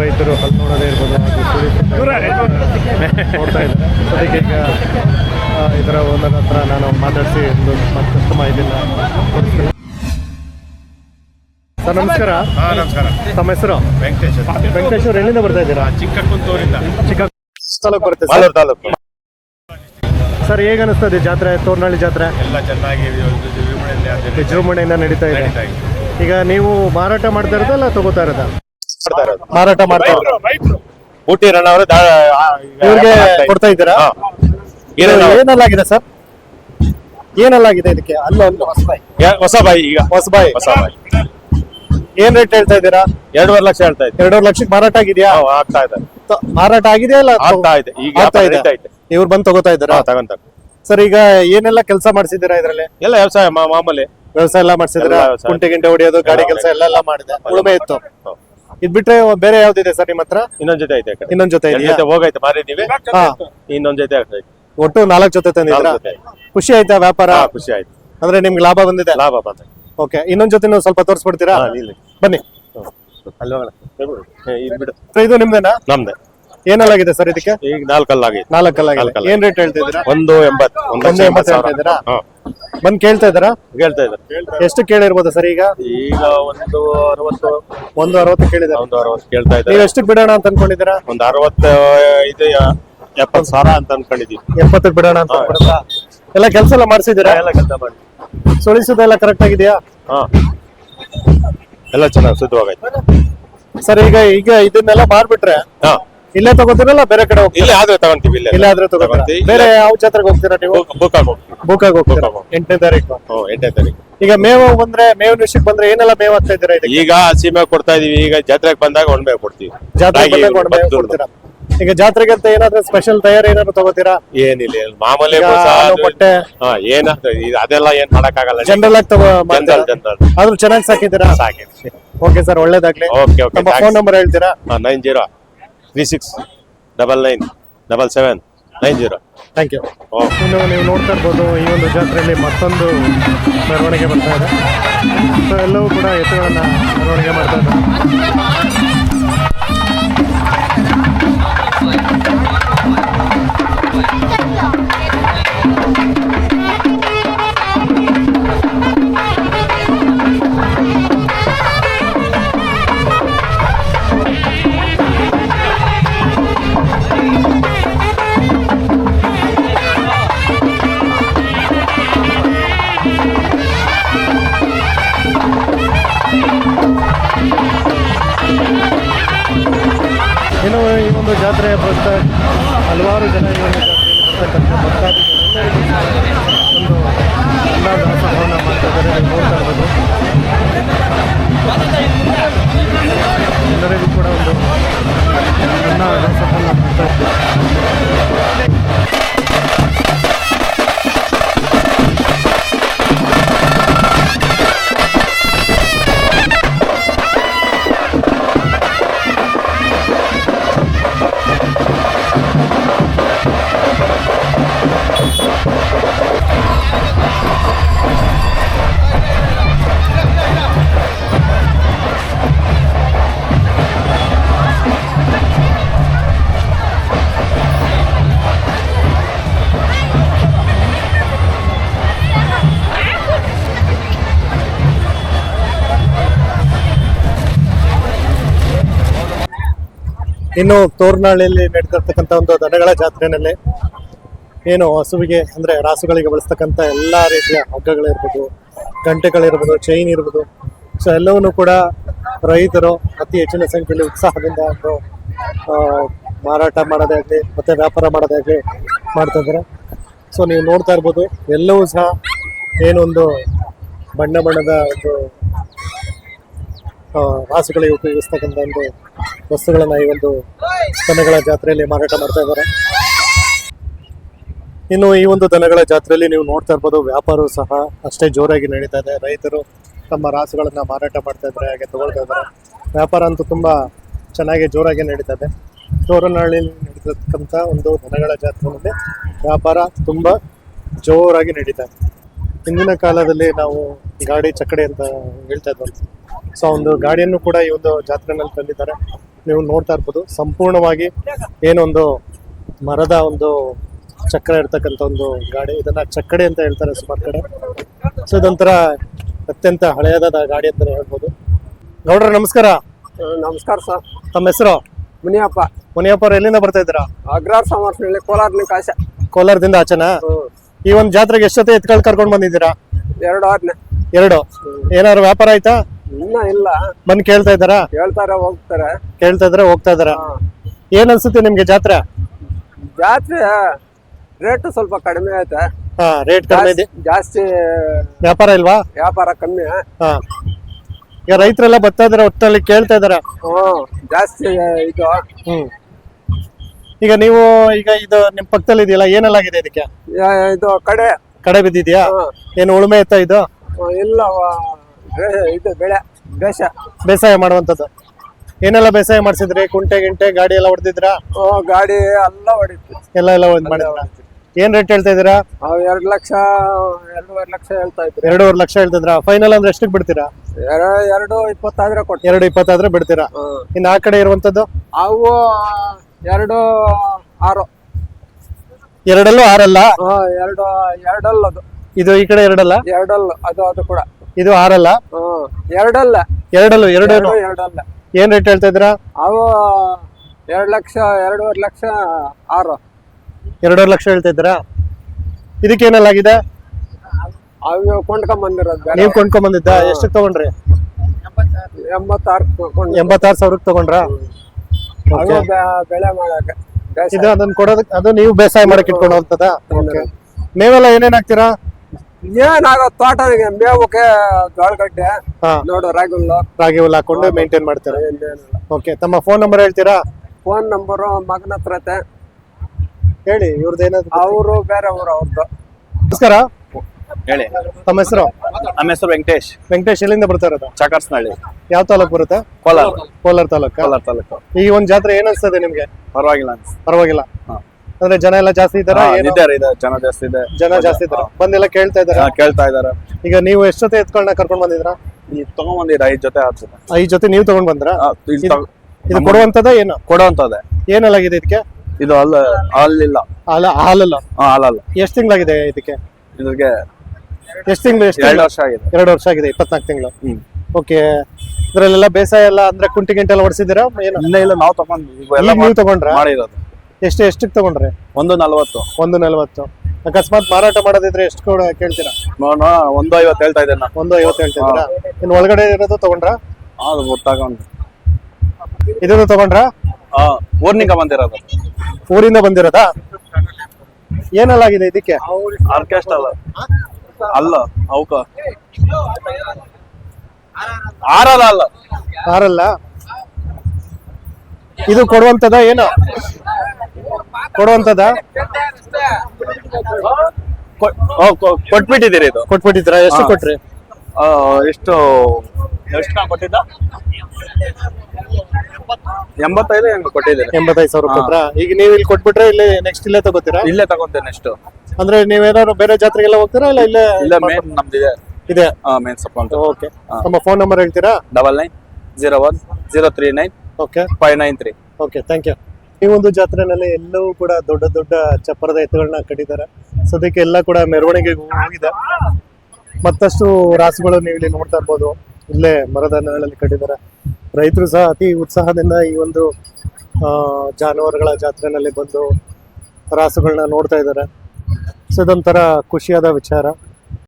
ರೈತರು ಅಲ್ಲಿ ನೋಡೋದೇ ಇರ್ಬೋದು ನೋಡ್ತಾ ಇದ್ದಾರೆ. ಅದಕ್ಕೆ ಈಗ ಇದರ ಒಂದರ ಹತ್ರ ನಾನು ಮಾತಾಡಿಸಿ ಒಂದು ಮತ್ತಷ್ಟು ಮಾಹಿತಿನ ಕೊಡಿಸ್ತೀನಿ ಸರ್ ನಮಸ್ಕಾರ. ಹಾ ನಮಸ್ಕಾರ. ತಮ್ಮ ಹೆಸರು? ವೆಂಕಟೇಶ್ ಅಂತ. ವೆಂಕಟೇಶ್ವರ ಎಲ್ಲಿಂದ ಬರ್ತಾ ಇದ್ದೀರಾ? ಚಿಕ್ಕ ಕುಂತೂರಿಂದ ಚಿಕ್ಕ ತಾಲೂಕು ಬರುತ್ತೆ ಸರ್? ತಾಲೂಕು. ಸರ್ ಹೇಗೆ ಅನಿಸ್ತದೆ ಜಾತ್ರೆ ತೋರ್ನಳ್ಳಿ ಜಾತ್ರೆ? ಎಲ್ಲ ಚೆನ್ನಾಗಿ ವಿಜೃಂಭಣೆಯಿಂದ ನಡೀತಾ ಇದೆ. ಈಗ ನೀವು ಮಾರಾಟ ಮಾಡ್ತಾ ಇರೋದಾ ಅಲ್ಲ ತಗೋತಾ ಇರೋದು. ಮಾರಾಟ ಮಾಡ್ತಾ ಇರೋದು ಊಟಿ ರಣ ಅವರು ಇವ್ರಿಗೆ ಕೊಡ್ತಾ ಇದ್ದೀರಾ? ಏನಲ್ಲಾಗಿದೆ ಸರ್? ಏನಲ್ಲಾಗಿದೆ ಇದಕ್ಕೆ? ಅಲ್ಲ ಹೊಸ ಬಾಯಿ ಈಗ. ಹೊಸಬಾಯಿ. ಹೊಸ ಬಾಯಿ ಏನ್ ರೇಟ್ ಹೇಳ್ತಾ ಇದ್ದೀರಾ? ಎರಡೂವರೆ ಲಕ್ಷ ಹೇಳ್ತಾ ಇದ್ದೀರಾ ಎರಡೂವರೆ ಲಕ್ಷಕ್ಕೆ ಮಾರಾಟ ಆಗಿದೆಯಾ? ಆಗ್ತಾ ಇದೆ. ಮಾರಾಟ ಆಗಿದೆಯಾ ಅಲ್ಲ? ಆಗ್ತಾ ಇದೆ. ಈಗ ಆಗ್ತಾ ಇದೆ. ಇವ್ರು ಬಂದು ತಗೋತಾ ಇದ್ದಾರಾ? ತಗೊಂತ ಸರ್ ಈಗ ಏನೆಲ್ಲ ಕೆಲಸ ಮಾಡಿಸಿದ್ದೀರಾ ಇದ್ರಲ್ಲಿ? ಎಲ್ಲ ವ್ಯವಸಾಯ ಮಾ- ಮಾಮೂಲಿ. ವ್ಯವಸಾಯ ಎಲ್ಲ ಮಾಡಿಸಿದ್ರೆ ಕುಂಟೆ ಗಿಂಟೆ ಹೊಡಿಯೋದು ಗಾಡಿ ಕೆಲಸ ಎಲ್ಲ ಎಲ್ಲ ಮಾಡಿದೆ. ಉಳುಮೆ ಇತ್ತು. ಇದ್ ಬಿಟ್ರೆ ಬೇರೆ ಯಾವ್ದಿದೆ ಸರ್ ನಿಮ್ಮ ಹತ್ರ? ಇನ್ನೊಂದ್ ಜೊತೆ ಐತೆ. ಇನ್ನೊಂದ್ ಜೊತೆ ಇದೆಯಾ? ಜೊತೆ ಹೋಗೈತೆ ಮಾರಿದೀವಿ ಹಾ. ಇನ್ನೊಂದ್ ಜೊತೆ ಒಟ್ಟು ನಾಲ್ಕು ಜೊತೆ ತಂದಿದ್ರ ನಾಲ್ಕು ಜೊತೆ. ಖುಷಿ ಆಯ್ತಾ ವ್ಯಾಪಾರ? ಹಾ ಖುಷಿ ಆಯ್ತು. ಅಂದ್ರೆ ನಿಮ್ಗೆ ಲಾಭ ಬಂದಿದೆ? ಲಾಭ ಬಂದ ಓಕೆ ಇನ್ನೊಂದ್ ಜೊತೆ ನೀವು ಸ್ವಲ್ಪ ತೋರಿಸ್ಬಿಡ್ತೀರಾ? ಹಾ, ಇಲ್ಲಿ. ಬನ್ನಿ. ಅಲ್ಲಿ ಹೋಗೋಣ ಏ, ಇಲ್ಲಿ ಬಿಡು. ಸರ್, ಇದು ನಿಮ್ದೇನಾ? ನಮ್ದೆ. ಏನಲ್ಲಾಗಿದೆ ಸರ್ ಇದಕ್ಕೆ? ಈಗ ನಾಲ್ಕಲ್ಲಾಗೈತೆ ನಾಲ್ಕಲ್ಲಾಗಿದೆ. ನಾಲ್ಕಲ್ಲ. ಏನ್ ರೇಟ್ ಹೇಳ್ತಿದ್ದೀರಾ? ಒಂದು ಎಂಬತ್ತು ಒಂದು ಲಕ್ಷ ಎಂಬತ್ತು ಹೇಳ್ತಾ ಇದ್ದೀರಾ? ಹಾ. ಬಂದ್ ಕೇಳ್ತಾ ಇದ್ದಾರಾ? ಕೇಳ್ತಾ ಇದ್ದಾರೆ. ಎಷ್ಟು ಕೇಳಿರ್ಬೋದು ಸರ್ ಈಗ? ಈಗ ಒಂದು ಅರವತ್ತು. ಒಂದು ಅರವತ್ತು ಕೇಳಿದ್ರೆ ಒಂದು ಅರವತ್ತು ಕೇಳ್ತಾ ನೀವು ಇದ್ದಾರೆ ಎಷ್ಟಕ್ಕೆ ಬಿಡೋಣ ಅಂತ ಅನ್ಕೊಂಡಿದ್ದೀರಾ? ಒಂದು ಅರವತ್ತು ಇದು ಎಪ್ಪತ್ತು ಸಾವಿರ ಅಂತ ಅನ್ಕೊಂಡಿದ್ದೀವಿ. ಎಪ್ಪತ್ತಕ್ಕೆ ಬಿಡೋಣ ಅಂತ ಅನ್ಕೊಂಡಿದ್ರಾ? ಎಲ್ಲ ಕೆಲಸ ಎಲ್ಲ ಮಾಡಿಸಿದ್ದೀರಾ? ಎಲ್ಲ ಕೆಲಸ ಮಾಡಿ. ಸುಳಿಸೋದೆಲ್ಲ ಕರೆಕ್ಟ್ ಆಗಿದೆಯಾ? ಹಾ. ಎಲ್ಲ ಚೆನ್ನಾಗಿ ಸಿದ್ಧವಾಗೈತೆ ಸರ್ ಈಗ ಈಗ ಇದನ್ನೆಲ್ಲ ಮಾಡ್ಬಿಟ್ರೆ ಹಾ. ಇಲ್ಲೇ ತಗೋತೀರಲ್ಲ? ಬೇರೆ ಕಡೆ ಹೋಗ್ತೀರಾ? ಇಲ್ಲೇ ಆದ್ರೆ ತಗೊಂತೀವಿ ಇಲ್ಲೇ ಇಲ್ಲೇ ಆದ್ರೆ ತಗೋತೀವಿ. ತಗೊಂತೀವಿ. ಬೇರೆ ಯಾವ ಜಾತ್ರೆಗೆ ಹೋಗ್ತೀರಾ ನೀವು? ಬುಕ್ ಬುಕ್ ಆಗೋ ಹೋಗ್ತೀವಿ. ಬುಕ್ಕಾಗಿ ಹೋಗ್ತೀರಾ? ಹೋಗ್ತೀವಿ. ಎಂಟನೇ ತಾರೀಕು. ಹ್ಞೂ ಎಂಟನೇ ತಾರೀಕು. ಈಗ ಮೇವು ಬಂದ್ರೆ ಮೇವು ವಿಷಯಕ್ಕೆ ಬಂದ್ರೆ ಏನೆಲ್ಲ ಮೇವು ಹಾಕ್ತಾ ಇದ್ದೀರಾ ಇದಕ್ಕೆ? ಈಗ ಮೇವು ಕೊಡ್ತಾ ಇದೀವಿ. ಈಗ ಜಾತ್ರೆಗೆ ಬಂದಾಗ ಒಣಮೆ ಕೊಡ್ತೀವಿ. ಜಾತ್ರೆ ರಾಗಿ, ಬಂದಾಗ ಒಣ ಮೇವು ಭತ್ತದ್ದು. ಕೊಡ್ತೀರಾ? ಈಗ ಜಾತ್ರೆಗೆ ಅಂತ ಏನಾದ್ರೂ ಸ್ಪೆಷಲ್ ತಯಾರಿ ಏನಾದ್ರು ತಗೋತೀರಾ? ಏನಿಲ್ಲ ಏನ್ ಮಾಮೂಲಿ ಈಗ ಬೂಸ, ಹಾಲು, ಅದು- ಮೊಟ್ಟೆ. ಹಾ ಏನಾಗ್ತದೆ ಇದು ಅದೆಲ್ಲ ಏನ್ ಮಾಡಕ್ಕಾಗಲ್ಲ ಜನರಲ್ ಆಗಿ ತಗೋ ಜನರಲ್ ಜನರಲ್ ಆದ್ರೂ ಚೆನ್ನಾಗಿ ಸಾಕಿದ್ದೀರಾ? ಸಾಕಿ ಓಕೆ ಸರ್ ಒಳ್ಳೇದಾಗ್ಲಿ. ಓಕೆ ಓಕೆ ನಮ್ಮ ಫೋನ್ ನಂಬರ್ ಹೇಳ್ತೀರಾ? Nine zero three six double nine double seven nine zero thank you ಇನ್ನು ನೀವು ನೋಡ್ತಾ ಇರ್ಬೋದು ಈ ಒಂದು ಜಾತ್ರೆಯಲ್ಲಿ ಮತ್ತೊಂದು ಮೆರವಣಿಗೆ ಬರ್ತಾ ಇದೆ. ಸೊ ಎಲ್ಲವೂ ಕೂಡ ಎತ್ತುಗಳನ್ನು ಮೆರವಣಿಗೆ ಮಾಡ್ತಾ ಇದ್ದಾರೆ. ಜಾತ್ರೆಯ ಪ್ರಸ್ತ ಹಲವಾರು ಜನ ಈ ಒಂದು ಜಾತ್ರೆಯಲ್ಲಿ ಬರ್ತಕ್ಕಂಥ ಒಂದು ಇನ್ನು ತೋರ್ನಾಳಿಯಲ್ಲಿ ನಡೆದಿರ್ತಕ್ಕಂಥ ಒಂದು ದನಗಳ ಜಾತ್ರೆನಲ್ಲಿ ಏನು ಹಸುವಿಗೆ ಅಂದ್ರೆ ರಾಸುಗಳಿಗೆ ಬಳಸ್ತಕ್ಕಂಥ ಎಲ್ಲಾ ರೀತಿಯ ಹಗ್ಗಗಳಿರ್ಬೋದು, ಗಂಟೆಗಳಿರ್ಬೋದು ಚೈನ್ ಇರ್ಬೋದು. ಸೊ ಎಲ್ಲವನ್ನು ಕೂಡ ರೈತರು ಅತಿ ಹೆಚ್ಚಿನ ಸಂಖ್ಯೆಯಲ್ಲಿ ಉತ್ಸಾಹದಿಂದ ಒಂದು ಮಾರಾಟ ಮಾಡೋದೇ ಆಗಲಿ, ಮತ್ತೆ ವ್ಯಾಪಾರ ಮಾಡೋದೇ ಆಗಲಿ ಮಾಡ್ತಾ ಇದ್ದಾರೆ. ಸೊ ನೀವು ನೋಡ್ತಾ ಇರ್ಬೋದು, ಎಲ್ಲವೂ ಸಹ ಏನೊಂದು ಬಣ್ಣ ಬಣ್ಣದ ಒಂದು ರಾಸುಗಳಿಗೆ ಉಪಯೋಗಿಸ್ತಕ್ಕಂಥ ಒಂದು ವಸ್ತುಗಳನ್ನ ಈ ಒಂದು ದನಗಳ ಜಾತ್ರೆಯಲ್ಲಿ ಮಾರಾಟ ಮಾಡ್ತಾ ಇದ್ದಾರೆ. ಇನ್ನು ಈ ಒಂದು ದನಗಳ ಜಾತ್ರೆಯಲ್ಲಿ ನೀವು ನೋಡ್ತಾ ಇರ್ಬೋದು, ವ್ಯಾಪಾರವು ಸಹ ಅಷ್ಟೇ ಜೋರಾಗಿ ನಡೀತಾ ಇದೆ. ರೈತರು ತಮ್ಮ ರಾಸುಗಳನ್ನ ಮಾರಾಟ ಮಾಡ್ತಾ ಇದ್ದಾರೆ, ಹಾಗೆ ತಗೊಳ್ತಾ ಇದ್ದಾರೆ. ವ್ಯಾಪಾರ ಅಂತೂ ತುಂಬಾ ಚೆನ್ನಾಗಿ ಜೋರಾಗಿ ನಡೀತಾ ಇದೆ. ತೋರನಹಳ್ಳಿಯಲ್ಲಿ ನಡೀತಕ್ಕಂಥ ಒಂದು ದನಗಳ ಜಾತ್ರೆಯಲ್ಲಿ ವ್ಯಾಪಾರ ತುಂಬಾ ಜೋರಾಗಿ ನಡೀತಾ ಇದೆ. ಹಿಂದಿನ ಕಾಲದಲ್ಲಿ ನಾವು ಗಾಡಿ ಚಕ್ಕಡೆ ಅಂತ ಹೇಳ್ತಾ ಇದ್ವಲ್ಲ ಸೊ ಒಂದು ಗಾಡಿಯನ್ನು ಕೂಡ ಈ ಒಂದು ಜಾತ್ರೆನಲ್ಲಿ ತಂದಿದ್ದಾರೆ. ನೀವು ನೋಡ್ತಾ ಇರ್ಬೋದು ಸಂಪೂರ್ಣವಾಗಿ ಏನೊಂದು ಮರದ ಒಂದು ಚಕ್ರ ಇರ್ತಕ್ಕಂಥ ಒಂದು ಗಾಡಿ. ಇದನ್ನ ಚಕ್ಕಡೆ ಅಂತ ಹೇಳ್ತಾರೆ ಸುಮಾರು ಕಡೆ. ಸೊ ಇದೊಂಥರ ಅತ್ಯಂತ ಹಳೆಯದಾದ ಗಾಡಿ ಅಂತಾನೆ ಹೇಳ್ಬೋದು. ಗೌಡ್ರ ನಮಸ್ಕಾರ. ನಮಸ್ಕಾರ ಸರ್. ತಮ್ಮ ಹೆಸರು? ಮುನಿಯಪ್ಪ. ಮುನಿಯಪ್ಪ ಅವ್ರು ಎಲ್ಲಿಂದ ಬರ್ತಾ ಇದ್ದೀರಾ? ಅಗ್ರಾರ್ ಸಮರ್ಸನಹಳ್ಳಿ ಕೋಲಾರದಿಂದ ಕಾಶ ಕೋಲಾರದಿಂದ ಆಚೆನಾ? ಈ ಒಂದು ಜಾತ್ರೆಗೆ ಎಷ್ಟೊತ್ತೆ ಎತ್ಕೊಂಡು ಕರ್ಕೊಂಡು ಬಂದಿದ್ದೀರಾ? ಎರಡು ಆರ್ನೆ. ಎರಡು. ಏನಾದ್ರು ವ್ಯಾಪಾರ ಆಯ್ತಾ? ಇನ್ನ ಇಲ್ಲ. ಬಂದ್ ಕೇಳ್ತಾ ಇದ್ದಾರಾ? ಹೇಳ್ತಾರೆ ಹೋಗ್ತಾರೆ. ಕೇಳ್ತಾ ಇದ್ರೆ ಹೋಗ್ತಾ ಇದಾರ ಏನ್ ಅನ್ಸುತ್ತೆ ನಿಮ್ಗೆ ಜಾತ್ರೆ? ಜಾತ್ರೆ ರೇಟ್ ಸ್ವಲ್ಪ ಕಡಿಮೆ ಐತೆ. ಹಾ ರೇಟ್ ಕಡಿಮೆ ಇದೆ. ಜಾಸ್ತಿ ವ್ಯಾಪಾರ ಇಲ್ವಾ? ವ್ಯಾಪಾರ ಕಮ್ಮಿ. ಹಾ. ಈಗ ರೈತರೆಲ್ಲ ಬರ್ತಾ ಇದಾರೆ ಒಟ್ಟಲ್ಲಿ ಕೇಳ್ತಾ ಇದಾರ. ಹ್ಮ್ ಜಾಸ್ತಿ ಇದು. ಹ್ಮ್. ಈಗ ನೀವು ಈಗ ಇದು ನಿಮ್ ಪಕ್ಕದಲ್ಲಿ ಇದೆಯಲ್ಲ ಏನೆಲ್ಲಾಗಿದೆ ಇದಕ್ಕೆ? ಯಾ- ಇದು ಕಡೆ. ಕಡೆ ಬಿದ್ದಿದ್ಯಾ? ಏನು ಉಳುಮೆ ಆಯ್ತಾ ಇದು? ಇಲ್ಲ ಇದು ಬೆಳೆ. ಬೇಸಾಯ ಮಾಡುವಂತದ್ದು ಏನೆಲ್ಲ ಬೇಸಾಯ ಮಾಡಿಸಿದ್ರಿ? ಕುಂಟೆ ಗಿಂಟೆ ಗಾಡಿ ಎಲ್ಲ ಹೊಡೆದಿದ್ರ? ಗಾಡಿ ಎಲ್ಲ ಹೊಡಿತು ಎಲ್ಲ ಎಲ್ಲ ಒಂದ್ ಮಾಡಿದ್ರ? ಏನ್ ರೇಟ್ ಹೇಳ್ತಾ ಇದೀರಾ ಅವ್ ಎರಡು ಲಕ್ಷ ಎರಡೂವರೆ ಲಕ್ಷ ಹೇಳ್ತಾ ಇದ್ರು ಎರಡೂವರೆ ಲಕ್ಷ ಹೇಳ್ತಿದ್ರ? ಫೈನಲ್ ಅಂದ್ರೆ ಎಷ್ಟಕ್ಕೆ ಬಿಡ್ತೀರಾ? ಎರ- ಎರಡು ಇಪ್ಪತ್ತಾದ್ರೆ ಕೊಟ್ಟು ಎರಡು ಇಪ್ಪತ್ತಾದ್ರೆ ಬಿಡ್ತೀರಾ. ಇನ್ನು ಆ ಕಡೆ ಇರುವಂತದ್ದು ಅವು ಎರಡು ಆರು. ಎರಡಲ್ಲೂ ಆರಲ್ಲ? ಎರಡು ಎರಡಲ್ಲ ಅದು ಇದು ಈ ಕಡೆ ಎರಡಲ್ಲ? ಎರಡಲ್ಲ ಅದು ಅದು ಕೂಡ. ಇದು ಆರಲ್ಲ? ಎರಡಲ್ಲ. ಎರಡಲ್ಲೂ ಎರಡು ಎರಡು ಎರಡಲ್ಲ. ಏನ್ ರೇಟ್ ಹೇಳ್ತಾ ಇದ್ದೀರಾ? ಅವು ಎರಡು ಲಕ್ಷ ಎರಡೂವರೆ ಲಕ್ಷ ಆರು. ಎರಡೂವರೆ ಲಕ್ಷ ಹೇಳ್ತಾ ಇದ್ದೀರಾ? ಇದಕ್ಕೆ ಏನೆಲ್ಲಾಗಿದೆ ಅವು ಕೊಂಡ್ಕೊಂಡ್ ಬಂದಿರೋದು ನೀವು ಕೊಂಡ್ಕೊಂಡ್ ಬಂದಿದ್ದ? ಎಷ್ಟಕ್ಕೆ ತಗೊಂಡ್ರಿ? ಎಂಬತ್ತಾರು ಎಂಬತ್ತಾರು ಸಾವಿರಕ್ಕೆ ತಗೊಂಡ್ರಾ? ಬೆಳೆ ಮಾಡಕ್ಕೆ ಇದು ಅದನ್ನ ಕೊಡೋದಕ್ಕೆ ಅದು ನೀವು ಬೇಸಾಯ ಮಾಡಕ್ಕೆ ಇಟ್ಕೊಂಡು ಹೋಗ್ತದ ಮೇವೆಲ್ಲ ಏನೇನ್ ಹಾಕ್ತೀರಾ? ಏನಾಗೋ ತೋಟ ಮೇವಕ್ಕೆ ಜೋಳಗಡ್ಡೆ ಹಾ. ನೋಡು ರಾಗುಲ್ಲು ರಾಗಿ ಹುಲ್ಲು ಹಾಕೊಂಡು ಮೇಂಟೈನ್ ಮಾಡ್ತಾರೆ? ಓಕೆ ತಮ್ಮ ಫೋನ್ ನಂಬರ್ ಹೇಳ್ತೀರಾ? ಫೋನ್ ನಂಬರು ಮಗನ ಹತ್ರ ಐತೆ. ಹೇಳಿ ಇವ್ರದ್ದು ಏನಾದ್ರು ಅವರು ಬೇರೆ ಅವರು ಅವ್ರದ್ದು ನಮಸ್ಕಾರ. ಹೇಳಿ. ತಮ್ಮ ಹೆಸರು? ನಮ್ಮ ಹೆಸರು ವೆಂಕಟೇಶ್. ವೆಂಕಟೇಶ್ ಎಲ್ಲಿಂದ ಬರ್ತಾ ಇರೋದು? ಚಾಕರ್ಸ್ನಹಳ್ಳಿ. ಯಾವ ತಾಲೂಕು ಬರುತ್ತೆ? ಕೋಲಾರ. ಕೋಲಾರ ತಾಲೂಕ? ಕೋಲಾರ ತಾಲೂಕು. ಈ ಒಂದ್ ಜಾತ್ರೆ ಏನ್ ಅನ್ಸ್ತದೆ ನಿಮ್ಗೆ? ಪರವಾಗಿಲ್ಲ ಪರವಾಗಿಲ್ಲ. ಹಾ. ಅಂದ್ರೆ ಜನ ಎಲ್ಲ ಜಾಸ್ತಿ ಇದಾರ ಇದ್ದಾರೆ ಇದೆ ಜನ ಜಾಸ್ತಿ ಇದೆ. ಜನ ಜಾಸ್ತಿ ಇದಾರೆ ಬಂದೆಲ್ಲ ಕೇಳ್ತಾ ಇದಾರೆ ಕೇಳ್ತಾ ಇದಾರೆ ಈಗ ನೀವು ಎಷ್ಟೊತ್ತೆ ಜೊತೆ ಎತ್ಕೊಂಡ ಕರ್ಕೊಂಡ್ ಬಂದಿದ್ರ ತಗೊಂಡ್ ಬಂದಿರ ಐದ್ ಜೊತೆ ಆರ್ ಜೊತೆ. ಐದ್ ಜೊತೆ ನೀವು ತಗೊಂಡ್ ಬಂದ್ರ? ಇದು ಕೊಡುವಂತದ ಏನು? ಕೊಡುವಂತದೆ ಏನಲ್ಲಾಗಿದೆ ಇದಕ್ಕೆ? ಇದು ಅಲ್ಲ ಹಾಲಿಲ್ಲ ಹಾಲ ಹಾಲಲ್ಲ? ಹಾಲಲ್ಲ. ಎಷ್ಟ್ ತಿಂಗಳಾಗಿದೆ ಇದಕ್ಕೆ? ಇದಕ್ಕೆ ಎಷ್ಟ್ ತಿಂಗಳು ಎಷ್ಟು ಎರಡು ವರ್ಷ ಆಗಿದೆ. ಎರಡು ವರ್ಷ ಆಗಿದೆ ಇಪ್ಪತ್ನಾಲ್ಕು ತಿಂಗಳು. ಓಕೆ. ಇದ್ರಲ್ಲೆಲ್ಲ ಬೇಸಾಯ ಎಲ್ಲ ಅಂದ್ರೆ ಕುಂಟಿ ಗಿಂಟೆ ಎಲ್ಲ ಹೊಡ್ಸಿದ್ದೀರಾ ಏನು? ಇಲ್ಲ ಇಲ್ಲ ನಾವು ತಗೊಂಡ್ ನೀವು ತಗೊಂಡ್ರ? ಮಾಡಿರೋದು. ಎಷ್ಟು ಎಷ್ಟಕ್ಕೆ ತಗೊಂಡ್ರೆ? ಒಂದು ನಲ್ವತ್ತು. ಒಂದು ನಲ್ವತ್ತು. ಅಕಸ್ಮಾತ್ ಮಾರಾಟ ಮಾಡೋದಿದ್ರೆ ಎಷ್ಟು ಕೂಡ ಕೇಳ್ತೀರಾ? ನೋಡೋಣ ಒಂದು ಐವತ್ತು ಹೇಳ್ತಾ ಇದ್ದೇನೆ ನಾನು. ಒಂದು ಐವತ್ತು ಹೇಳ್ತಿದ್ದೀರಾ ಇನ್ನು ಒಳಗಡೆ ಇರೋದು ತಗೊಂಡ್ರ? ಅದು ಗೊತ್ತಾಗೊಂಡು ಇದನ್ನು ತಗೊಂಡ್ರ? ಊರಿನಿಂದ ಊರ್ನಿಂದ ಬಂದಿರೋದು. ಊರಿಂದ ಬಂದಿರೋದಾ? ಏನಲ್ಲಾಗಿದೆ ಇದಕ್ಕೆ? ಆರ್ಕೆಸ್ಟ್ರಾ ಅಲ್ಲ. ಅಲ್ಲ ಅವಕ. ಆರಲ್ಲ ಅಲ್ಲ ಆರಲ್ಲ ಇದು ಕೊಡುವಂತದ ಏನು? ಕೊಡುವಂತದ? ಕೊಟ್ಬಿಟ್ಟಿದ್ದೀರಿ ಇದು. ಕೊಟ್ಬಿಟ್ಟಿದ್ರ ಎಷ್ಟು ಹಾ. ಕೊಟ್ರಿ? ಆ, ಎಷ್ಟು ಎಷ್ಟು ನಾ ಕೊಟ್ಟಿದ್ದ? ಎಂಬತ್ತೈದು ಹೆಂಗ್ ಕೊಟ್ಟಿದ್ದೀರಿ. ಎಂಬತ್ತೈದು ಸಾವಿರ ಹಾ. ಕೊಟ್ರ? ಈಗ ನೀವು ಇಲ್ಲಿ ಕೊಟ್ಬಿಟ್ರೆ ಇಲ್ಲಿ ನೆಕ್ಸ್ಟ್ ಇಲ್ಲೇ ತಗೋತೀರಾ? ಇಲ್ಲೇ ತಗೊಂತೇನೆ ಎಷ್ಟು ಅಂದ್ರೆ ನೀವೇನಾದ್ರು ಬೇರೆ ಜಾತ್ರೆಗೆಲ್ಲ ಹೋಗ್ತೀರಾ ಇಲ್ಲ ಇಲ್ಲೇ ಇಲ್ಲ ಮೇನ್ ನಮ್ದಿದೆ ಇದೆ. ಮೇನ್ ಸಪ್ ಅಂತ ಓಕೆ ನಮ್ಮ ಫೋನ್ ನಂಬರ್ ಹೇಳ್ತೀರಾ? Double nine zero one zero three nine okay five nine three okay thank you ಈ ಒಂದು ಜಾತ್ರೆನಲ್ಲಿ ಎಲ್ಲವೂ ಕೂಡ ದೊಡ್ಡ ದೊಡ್ಡ ಚಪ್ಪರದ ಎತ್ತುಗಳನ್ನ ಕಟ್ಟಿದ್ದಾರೆ. ಸದ್ಯಕ್ಕೆ ಎಲ್ಲ ಕೂಡ ಮೆರವಣಿಗೆ ಹೋಗಿದೆ ಮತ್ತಷ್ಟು ರಾಸುಗಳು ನೀವು ಇಲ್ಲಿ ನೋಡ್ತಾ ಇರ್ಬೋದು. ಇಲ್ಲೇ ಮರದ ನೆರಳಲ್ಲಿ ಕಟ್ಟಿದ್ದಾರೆ. ರೈತರು ಸಹ ಅತಿ ಉತ್ಸಾಹದಿಂದ ಈ ಒಂದು ಜಾನುವಾರುಗಳ ಜಾತ್ರೆನಲ್ಲಿ ಬಂದು ರಾಸುಗಳನ್ನ ನೋಡ್ತಾ ಇದ್ದಾರೆ. ಸೊ ಇದೊಂಥರ ಖುಷಿಯಾದ ವಿಚಾರ.